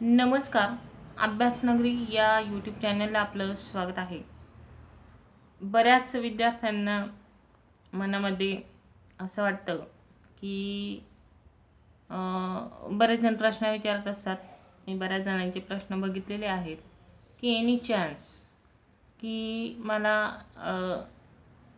नमस्कार. अभ्यासनगरी या यूट्यूब चॅनलला आपलं स्वागत आहे. बऱ्याच विद्यार्थ्यांना मनामध्ये असं वाटतं की बरेच जण प्रश्न विचारत असतात. मी बऱ्याच जणांचे प्रश्न बघितलेले आहेत. की एनी चान्स की मला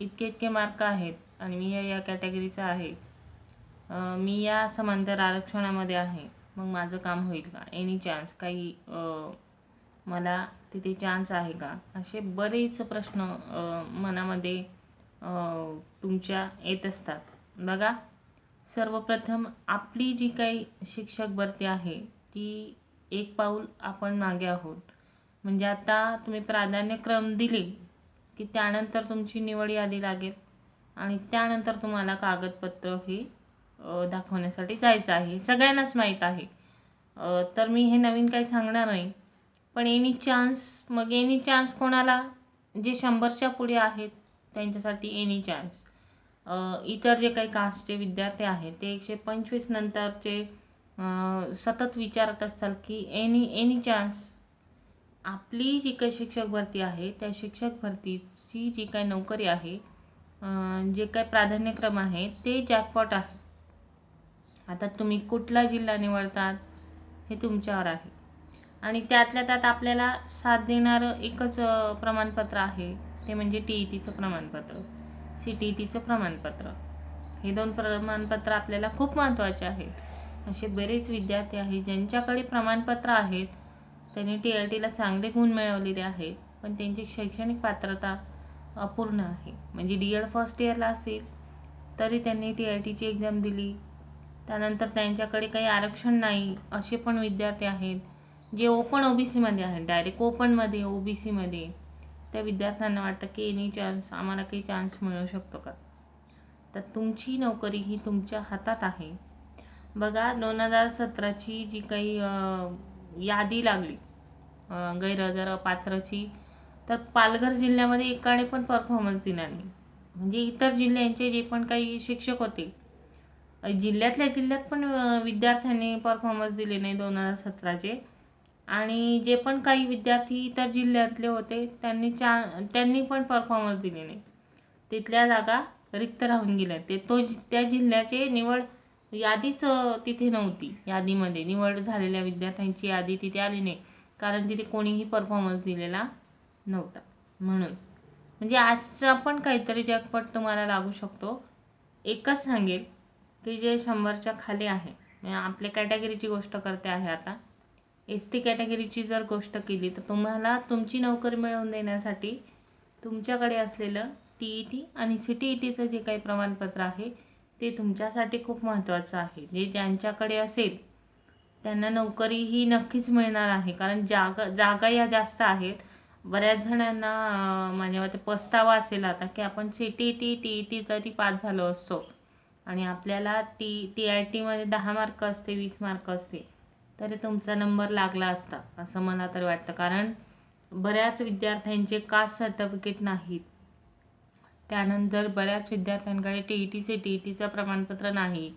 इतके इतके मार्क आहेत आणि मी या या कॅटेगरीचा आहे. मी या समांतर आरक्षणामध्ये आहे. मग माझं काम होईल का? एनी चान्स काही मला तिथे चान्स आहे का? असे बरेच प्रश्न मनामध्ये तुमच्या येत असतात. बघा सर्वप्रथम आपली जी काही शिक्षक भरती आहे ती एक पाऊल आपण मागे आहोत. म्हणजे आता तुम्ही प्राधान्यक्रम दिले की त्यानंतर तुमची निवड यादी लागेल आणि त्यानंतर तुम्हाला कागदपत्र हे दाखवण्यासाठी जायचं आहे. सगळ्यांनाच माहीत आहे. तर मी हे नवीन काही सांगणार नाही. पण एनी चान्स मग एनी चान्स कोणाला जे शंभरच्या पुढे आहेत त्यांच्यासाठी एनी चान्स इतर जे काही कास्टचे विद्यार्थी आहेत ते एकशे पंचवीस नंतरचे सतत विचारत असाल की एनी एनी चान्स आपली जी काही शिक्षक भरती आहे त्या शिक्षक भरतीची जी काही नोकरी आहे जे काही प्राधान्यक्रम आहे ते जॅकपॉट आहे. आता तुम्ही कुठला जिल्हा निवडतात हे तुमच्यावर आहे. आणि त्यातल्या त्यात आपल्याला साथ देणारं एकच प्रमाणपत्र आहे. ते म्हणजे टी ई टीचं प्रमाणपत्र. सी टी ई टीचं प्रमाणपत्र. हे दोन प्रमाणपत्र आपल्याला खूप महत्त्वाचे आहेत. असे बरेच विद्यार्थी आहेत ज्यांच्याकडे प्रमाणपत्र आहेत त्यांनी टी आय टीला चांगले गुण मिळवलेले आहेत पण त्यांची शैक्षणिक पात्रता अपूर्ण आहे. म्हणजे डी एड फर्स्ट इयरला असेल तरी त्यांनी टी आय टीची एक्झाम दिली. त्यानंतर त्यांच्याकडे काही आरक्षण नाही असे पण विद्यार्थी आहेत जे ओपन ओ बी सीमध्ये आहेत डायरेक्ट ओपनमध्ये ओ बी सीमध्ये त्या विद्यार्थ्यांना वाटतं की एनी चान्स आम्हाला काही चान्स मिळू शकतो का? तर तुमची नोकरी ही तुमच्या हातात आहे. बघा दोन हजार सतराची जी काही यादी लागली गैरहजर पात्रची तर पालघर जिल्ह्यामध्ये एकाने पण परफॉर्मन्स दिला नाही. म्हणजे इतर जिल्ह्यांचे जे पण काही शिक्षक होते जिल्ह्यातल्या जिल्ह्यात पण विद्यार्थ्यांनी परफॉर्मन्स दिले नाही दोन हजार सतराचे. आणि जे पण काही विद्यार्थी इतर जिल्ह्यातले होते त्यांनी चा त्यांनी पण परफॉर्मन्स दिले नाही. तिथल्या जागा रिक्त राहून गेल्या. ते तो जि- त्या जिल्ह्याचे निवड यादीच तिथे नव्हती. यादीमध्ये निवड झालेल्या विद्यार्थ्यांची यादी तिथे आली नाही. कारण तिथे कोणीही परफॉर्मन्स दिलेला नव्हता. म्हणून म्हणजे आजचा पण काहीतरी जॅकपॉट तुम्हाला लागू शकतो. एकच सांगेल की जे शंभरच्या खाली आहे आपल्या कॅटेगरीची गोष्ट करते आहे आता. एस टी कॅटेगरीची जर गोष्ट केली तर तुम्हाला तुमची नोकरी मिळवून देण्यासाठी तुमच्याकडे असलेलं टी ई टी आणि सी टी ई टीचं जे काही प्रमाणपत्र आहे ते तुमच्यासाठी खूप महत्त्वाचं आहे. जे ज्यांच्याकडे असेल त्यांना नोकरी ही नक्कीच मिळणार आहे. कारण जागा जागा या जास्त आहेत. बऱ्याच जणांना माझ्या मते पस्तावा असेल आता की आपण C T T T E T तरी पास झालो असतो. आणि आपल्याला टी टी आय टीमध्ये दहा मार्क असते वीस मार्क असते तरी तुमचा नंबर लागला असता असं मला तर वाटतं. कारण बऱ्याच विद्यार्थ्यांचे कास्ट सर्टिफिकेट नाहीत. त्यानंतर बऱ्याच विद्यार्थ्यांकडे T E T C T E टीचं प्रमाणपत्र नाही.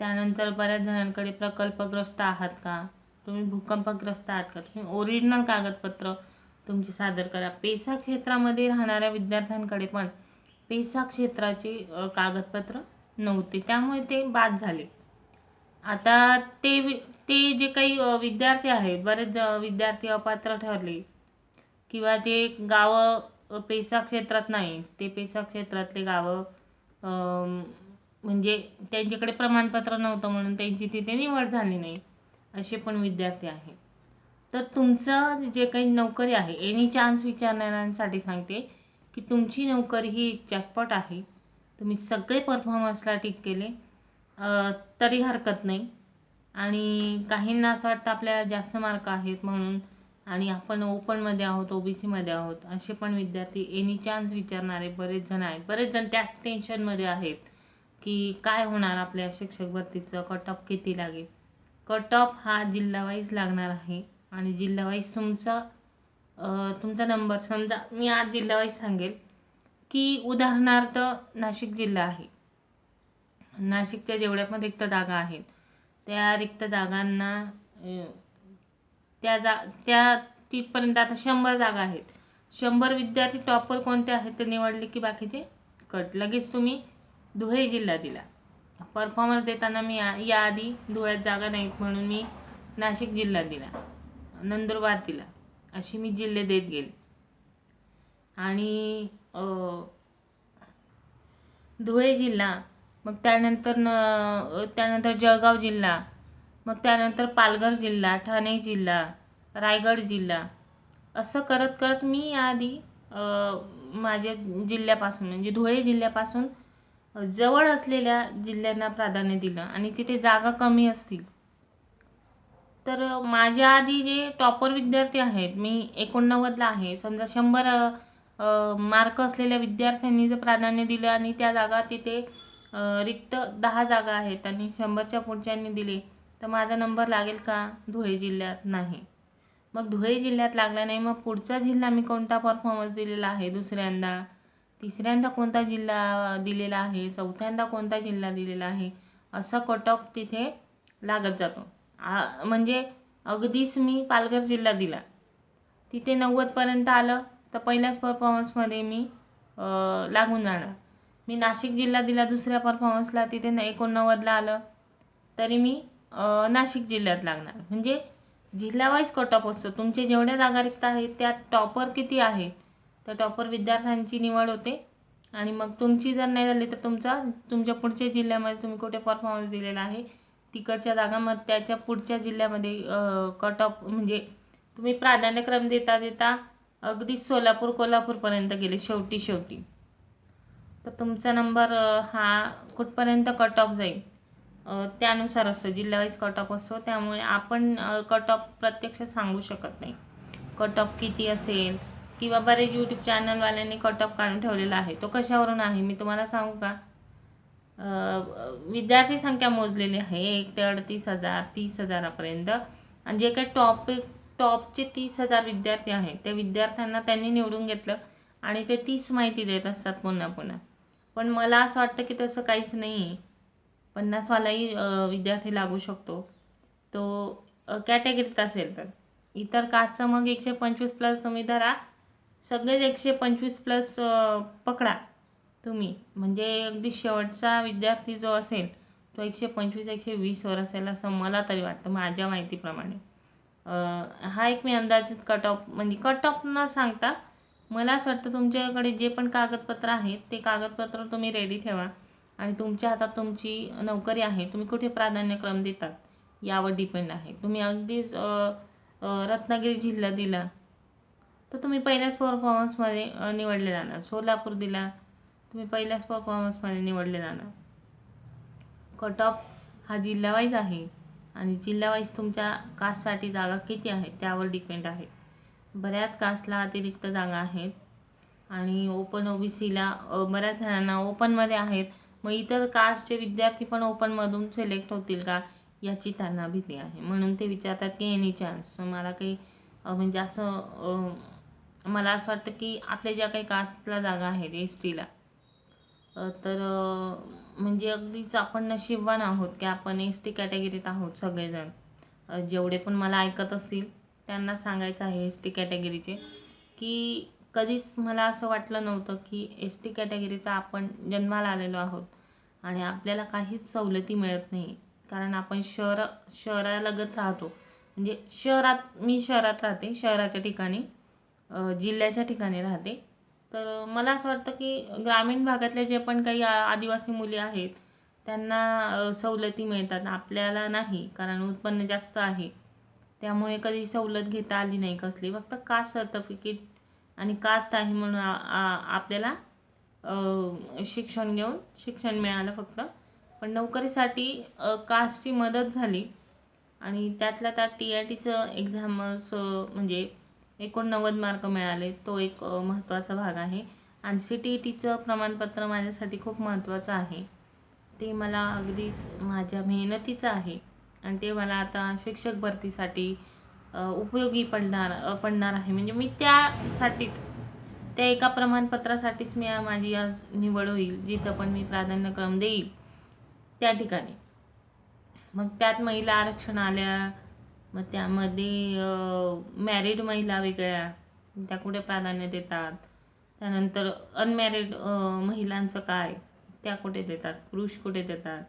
त्यानंतर बऱ्याच जणांकडे प्रकल्पग्रस्त आहात का? तुम्ही भूकंपग्रस्त आहात का? तुम्ही ओरिजिनल कागदपत्र तुमची सादर करा. पेसा क्षेत्रामध्ये राहणाऱ्या विद्यार्थ्यांकडे पण पेसा क्षेत्राचे कागदपत्र नव्हते. त्यामुळे ते बाद झाले. आता ते वि- ते जे काही विद्यार्थी आहेत बरेच विद्यार्थी अपात्र ठरले. किंवा जे गावं पेसा क्षेत्रात नाही ते पेसा क्षेत्रातले गावं म्हणजे त्यांच्याकडे प्रमाणपत्र नव्हतं म्हणून त्यांची तिथे निवड झाली नाही असे पण विद्यार्थी आहेत. तर तुमचं जे काही नोकरी आहे एनी चान्स विचारणाऱ्यांसाठी सांगते की तुमची नोकरी ही जॅकपॉट आहे. तुम्ही सगळे परफॉर्मन्सला टिक केले. तरी हरकत नाही. आणि काहींना असं वाटतं आपल्याला जास्त मार्क आहेत म्हणून. आणि आपण ओपनमध्ये आहोत ओ बी सीमध्ये आहोत असे पण विद्यार्थी एनी चान्स विचारणारे बरेच जण आहेत. बरेच जण त्याच टेन्शनमध्ये आहेत की काय होणार आपल्या शिक्षक भरतीचं कट ऑफ किती लागेल? कट ऑफ हा जिल्हावाईज लागणार आहे. आणि जिल्हावाईज तुमचा तुमचा नंबर समजा मी आज जिल्हावाईज सांगेल. की उदाहरणार्थ नाशिक जिल्हा आहे. नाशिकच्या जेवढ्या पण रिक्त जागा आहेत त्या रिक्त जागांना त्या जा त्या तिथपर्यंत आता शंभर जागा आहेत. शंभर विद्यार्थी टॉपर कोणते आहेत ते निवडले की बाकीचे कट. लगेच तुम्ही धुळे जिल्हा दिला परफॉर्मन्स देताना मी या याआधी धुळ्यात जागा नाहीत म्हणून मी नाशिक जिल्हा दिला नंदुरबार दिला अशी मी जिल्हे देत गेले. आणि धुळे जिल्हा मग त्यानंतर न त्यानंतर जळगाव जिल्हा मग त्यानंतर पालघर जिल्हा ठाणे जिल्हा रायगड जिल्हा असं करत करत मी आधी माझ्या जिल्ह्यापासून म्हणजे धुळे जिल्ह्यापासून जवळ असलेल्या जिल्ह्यांना प्राधान्य दिलं आणि तिथे जागा कमी असतील. तर माझ्या आधी जे टॉपर विद्यार्थी आहेत मी एकोणनव्वदला आहे समजा शंभर मार्क असलेल्या विद्यार्थ्यांनी जर प्राधान्य दिलं आणि त्या जागा तिथे रिक्त दहा जागा आहेत आणि शंभरच्या पुढच्यांनी दिले तर माझा नंबर लागेल का? धुळे जिल्ह्यात नाही. मग धुळे जिल्ह्यात लागला नाही मग पुढचा जिल्हा मी कोणता परफॉर्मन्स दिलेला आहे दुसऱ्यांदा? तिसऱ्यांदा कोणता जिल्हा दिलेला आहे? चौथ्यांदा कोणता जिल्हा दिलेला आहे? असा कट ऑफ तिथे लागत जातो. आ म्हणजे अगदीच मी पालघर जिल्हा दिला. तिथे नव्वदपर्यंत आलं तर पहिल्याच परफॉर्मन्समध्ये मी लागून जाणार. मी नाशिक जिल्हा दिला दुसऱ्या परफॉर्मन्सला तिथे न एकोणनव्वदला आलं. तरी मी नाशिक जिल्ह्यात लागणार. म्हणजे जिल्हावाईज कट ऑफ असतो. तुमचे जेवढ्या जागा रिक्त आहेत त्यात टॉपर किती आहे? तर टॉपर विद्यार्थ्यांची निवड होते. आणि मग तुमची जर नाही झाली तर तुमचा तुमच्या पुढच्या जिल्ह्यामध्ये तुम्ही कुठे परफॉर्मन्स दिलेला आहे? तिकडच्या जागामध्ये त्याच्या पुढच्या जिल्ह्यामध्ये कट ऑफ म्हणजे तुम्ही प्राधान्यक्रम देता देता अगदी सोलापूर कोल्हापूरपर्यंत गेले शेवटी शेवटी. तर तुमचा नंबर हा कुठपर्यंत कट ऑफ जाईल? त्यानुसार असतो जिल्हावाईज कट ऑफ असतो. त्यामुळे आपण कट ऑफ प्रत्यक्ष सांगू शकत नाही. कट ऑफ किती असेल? किंवा बरेच यूट्यूब चॅनलवाल्यांनी कट ऑफ काढून ठेवलेला आहे. तो कशावरून आहे? मी तुम्हाला सांगू का? विद्यार्थी संख्या मोजलेली आहे. एक ते अडतीस हजार तीस हजारापर्यंत. आणि जे काही टॉपिक टॉपचे तीस हजार विद्यार्थी आहेत. त्या विद्यार्थ्यांना त्यांनी निवडून घेतलं आणि ते तीस माहिती देत असतात पुन्हा पुन्हा. पण मला असं वाटतं की तसं काहीच नाही आहे पन्नासवालाही विद्यार्थी लागू शकतो. तो कॅटेगरीत असेल तर. इतर कास्टचं मग एकशे पंचवीस प्लस तुम्ही धरा. सगळेच एकशे पंचवीस प्लस पकडा तुम्ही. म्हणजे अगदी शेवटचा विद्यार्थी जो असेल तो एकशे पंचवीस एकशे वीसवर असेल असं मला तरी वाटतं माझ्या माहितीप्रमाणे. हा एक मी अंदाजित कट ऑफ म्हणजे कट ऑफ न सांगता मला असं वाटतं तुमच्याकडे जे पण कागदपत्र आहेत ते कागदपत्र तुम्ही रेडी ठेवा. आणि तुमच्या हातात तुमची नोकरी आहे तुम्ही कुठे प्राधान्यक्रम देतात यावर डिपेंड आहे. तुम्ही अगदीच रत्नागिरी जिल्हा दिला तर तुम्ही पहिल्याच परफॉर्मन्समध्ये निवडले जाणार. सोलापूर दिला तुम्ही पहिल्याच परफॉर्मन्समध्ये निवडले जाणार. कट ऑफ हा जिल्हावाईज आहे. आणि जिल्हावाईज तुमच्या कास्टसाठी जागा किती आहेत त्यावर डिपेंड आहे. बऱ्याच कास्टला अतिरिक्त जागा आहेत. आणि ओपन ओ बी सीला बऱ्याच जणांना ओपनमध्ये आहेत. मग इतर कास्टचे विद्यार्थी पण ओपनमधून सिलेक्ट होतील का याची त्यांना भीती आहे. म्हणून ते विचारतात की एनी चान्स मला काही म्हणजे असं मला असं वाटतं की आपल्या ज्या काही कास्टला जागा आहेत एस टीला तर म्हणजे अगदीच आपण नशीबवान आहोत की आपण एस टी कॅटेगरीत आहोत सगळेजण. जेवढे पण मला ऐकत असतील त्यांना सांगायचं आहे एस टी कॅटेगरीचे की कधीच मला असं वाटलं नव्हतं की एस टी कॅटेगरीचा आपण जन्माला आलेलो आहोत आणि आपल्याला काहीच सवलती मिळत नाही. कारण आपण शहर शहरालगत राहतो. म्हणजे शहरात मी शहरात राहते शहराच्या ठिकाणी जिल्ह्याच्या ठिकाणी राहते. तर मला असं वाटतं की ग्रामीण भागातले जे पण काही आ- आदिवासी मुली आहेत त्यांना सवलती मिळतात. आपल्याला नाही कारण उत्पन्न जास्त आहे. त्यामुळे कधी सवलत घेता आली नाही कसली. फक्त कास्ट सर्टिफिकेट आणि कास्ट आहे म्हणून आपल्याला शिक्षण घेऊन शिक्षण मिळालं फक्त. पण नोकरीसाठी कास्टची मदत झाली आणि त्यातल्या त्यात टी आय टीचं एक्झामच म्हणजे एकोणनव्वद मार्क मिळाले. तो एक महत्त्वाचा भाग आहे. आणि सी टी ई टीचं प्रमाणपत्र माझ्यासाठी खूप महत्त्वाचं आहे. ते मला अगदीच माझ्या मेहनतीचं आहे. आणि ते मला आता शिक्षक भरतीसाठी उपयोगी पडणार पडणार आहे. म्हणजे मी त्यासाठीच त्या एका प्रमाणपत्रासाठीच मी माझी आज निवड होईल जिथं पण मी प्राधान्यक्रम देईल त्या ठिकाणी. मग त्यात महिला आरक्षण आल्या मग त्यामध्ये मॅरिड महिला वेगळ्या त्या कुठे प्राधान्य देतात? त्यानंतर अनमॅरिड महिलांचं काय? त्या कुठे देतात? पुरुष कुठे देतात?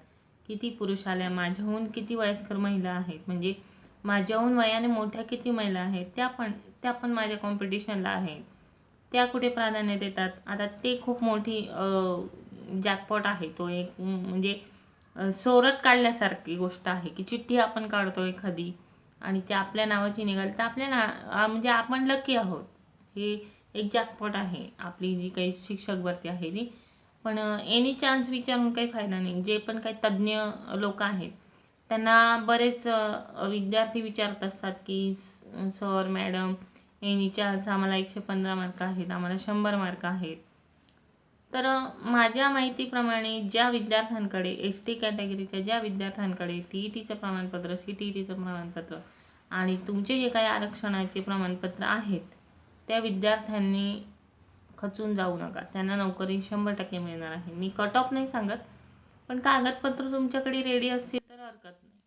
किती पुरुष आल्या? माझ्याहून किती वयस्कर महिला आहेत? म्हणजे माझ्याहून वयाने मोठ्या किती महिला आहेत? त्या पण त्या पण माझ्या कॉम्पिटिशनला आहेत. त्या कुठे प्राधान्य देतात? आता ते खूप मोठी जॅकपॉट आहे. तो एक म्हणजे सोरट काढल्यासारखी गोष्ट आहे की चिठ्ठी आपण काढतो एखादी. आणि ते आपल्या नावाची निघाली. तर आपल्या ना म्हणजे आपण लकी आहोत. हे एक जॅकपॉट आहे. आपली जी काही शिक्षक भरती आहे ती. पण एनी चान्स विचारून काही फायदा नाही. जे पण काही तज्ज्ञ लोक आहेत त्यांना बरेच विद्यार्थी विचारत असतात की स- सर मॅडम एनी चान्स आम्हाला एकशे पंधरा मार्क आहेत आम्हाला शंभर मार्क आहेत. तर माझ्या माहितीप्रमाणे ज्या विद्यार्थ्यांकडे एस टी कॅटेगरीच्या ज्या विद्यार्थ्यांकडे टी ई टीचं प्रमाणपत्र सी टी ई टीचं प्रमाणपत्र आणि तुमचे जे काही आरक्षणाचे प्रमाणपत्र आहेत त्या विद्यार्थ्यांनी खचून जाऊ नका. त्यांना नोकरी शंभर टक्के मिळणार आहे. मी कट ऑफ नाही सांगत पण कागदपत्र तुमच्याकडे रेडी असतील तर हरकत नाही.